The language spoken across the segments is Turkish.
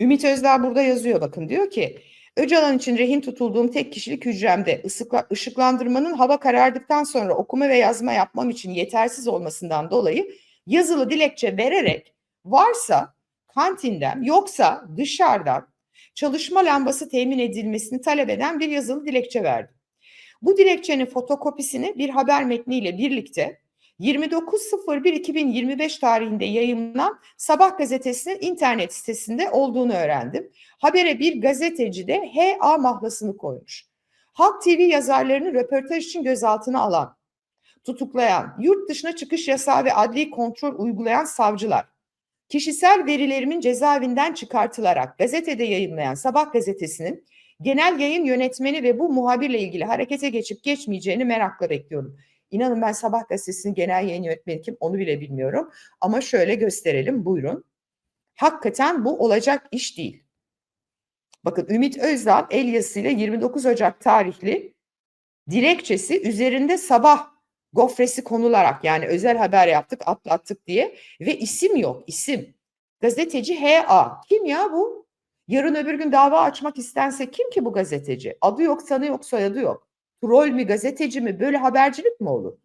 Ümit Özdağ burada yazıyor bakın diyor ki Öcalan için rehin tutulduğum tek kişilik hücremde ısıkla, ışıklandırmanın hava karardıktan sonra okuma ve yazma yapmam için yetersiz olmasından dolayı yazılı dilekçe vererek varsa kantinden yoksa dışarıdan çalışma lambası temin edilmesini talep eden bir yazılı dilekçe verdim. Bu dilekçenin fotokopisini bir haber metniyle birlikte 29.01.2025 tarihinde yayınlanan Sabah gazetesinin internet sitesinde olduğunu öğrendim. Habere bir gazeteci de HA mahlasını koymuş. Halk TV yazarlarını röportaj için gözaltına alan, tutuklayan, yurt dışına çıkış yasağı ve adli kontrol uygulayan savcılar, kişisel verilerimin cezaevinden çıkartılarak gazetede yayınlayan Sabah gazetesinin genel yayın yönetmeni ve bu muhabirle ilgili harekete geçip geçmeyeceğini merakla bekliyorum. İnanın ben Sabah gazetesinin genel yayın yönetmeni kim onu bile bilmiyorum. Ama şöyle gösterelim buyurun. Hakikaten bu olacak iş değil. Bakın Ümit Özdağ el yazısıyla 29 Ocak tarihli dilekçesi üzerinde sabah gofresi konularak yani özel haber yaptık atlattık diye ve isim yok isim. Gazeteci HA. Kim ya bu? Yarın öbür gün dava açmak istense kim ki bu gazeteci? Adı yok, sanı yok, soyadı yok. Troll mi, gazeteci mi? Böyle habercilik mi olur?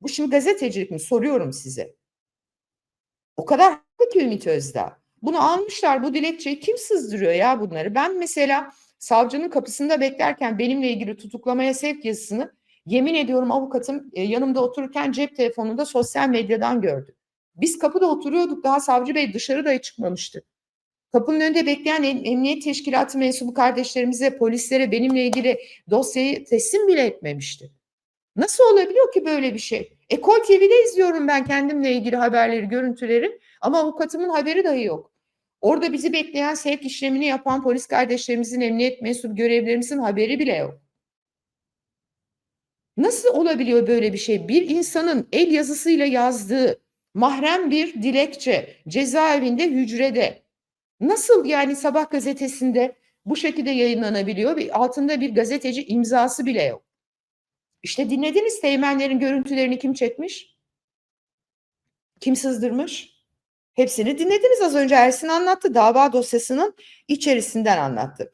Bu şimdi gazetecilik mi? Soruyorum size. O kadar haklı ki Ümit Özdağ. Bunu almışlar bu dilekçeyi kim sızdırıyor ya bunları? Ben mesela savcının kapısında beklerken benimle ilgili tutuklamaya sevk yazısını yemin ediyorum avukatım e, yanımda otururken cep telefonunda sosyal medyadan gördü. Biz kapıda oturuyorduk daha savcı bey dışarı çıkmamıştı. Kapının önünde bekleyen em- emniyet teşkilatı mensubu kardeşlerimize, polislere benimle ilgili dosyayı teslim bile etmemişti. Nasıl olabiliyor ki böyle bir şey? Ekol TV'de izliyorum ben kendimle ilgili haberleri, görüntüleri ama avukatımın haberi dahi yok. Orada bizi bekleyen sevk işlemini yapan polis kardeşlerimizin, emniyet mensubu görevlerimizin haberi bile yok. Nasıl olabiliyor böyle bir şey? Bir insanın el yazısıyla yazdığı mahrem bir dilekçe cezaevinde hücrede nasıl yani sabah gazetesinde bu şekilde yayınlanabiliyor ve altında bir gazeteci imzası bile yok. İşte dinlediniz teğmenlerin görüntülerini kim çekmiş? Kim sızdırmış? Hepsini dinlediniz az önce Ersin anlattı. Dava dosyasının içerisinden anlattı.